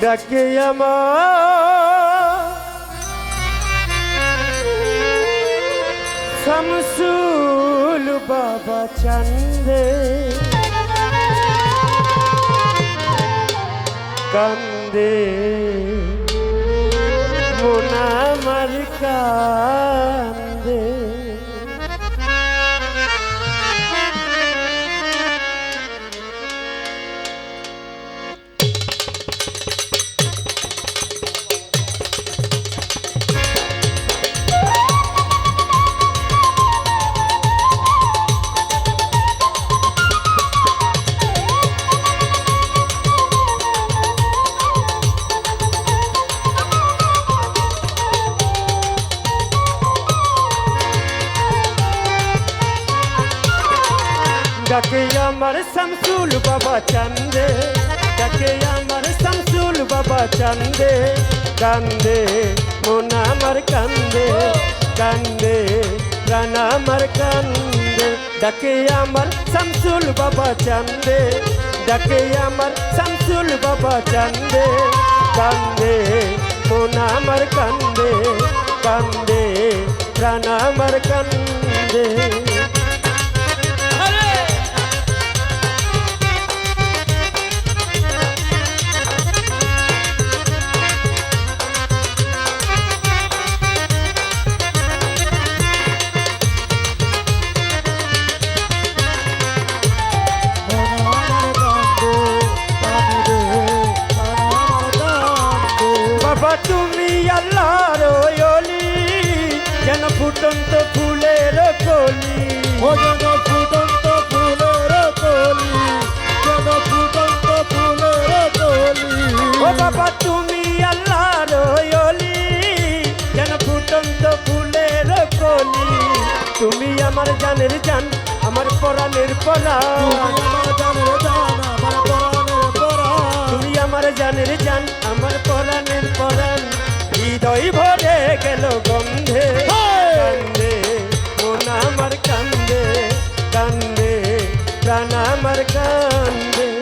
ডাকে আমার। শামসুল বাবা চান্দে। কান্দে। মোনামার কান্দে। ডাকে আমার শামসুল বাবা চান্দে ডাকে আমার শামসুল বাবা চান্দে, কান্দে, মন আমার কান্দে কান্দে, প্রাণ আমার কান্দে। ডাকে আমার শামসুল বাবা চান্দে ডাকে আমার শামসুল বাবা চান্দে, কান্দে, মন আমার কান্দে কান্দে, প্রাণ আমার কান্দে। তুমি আমার জানের জান আমার পরাণের পরাণ তুমি আমার জানের জান আমার পরাণের পরাণ হৃদয় ভরে গেল গন্ধে। আমার কান্দে।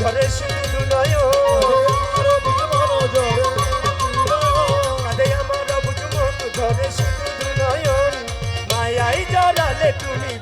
ঝরে শুধু নয় আমার বুঝ মন ঝরে শুধু নয় মায়াই জড়ালে তুমি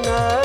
na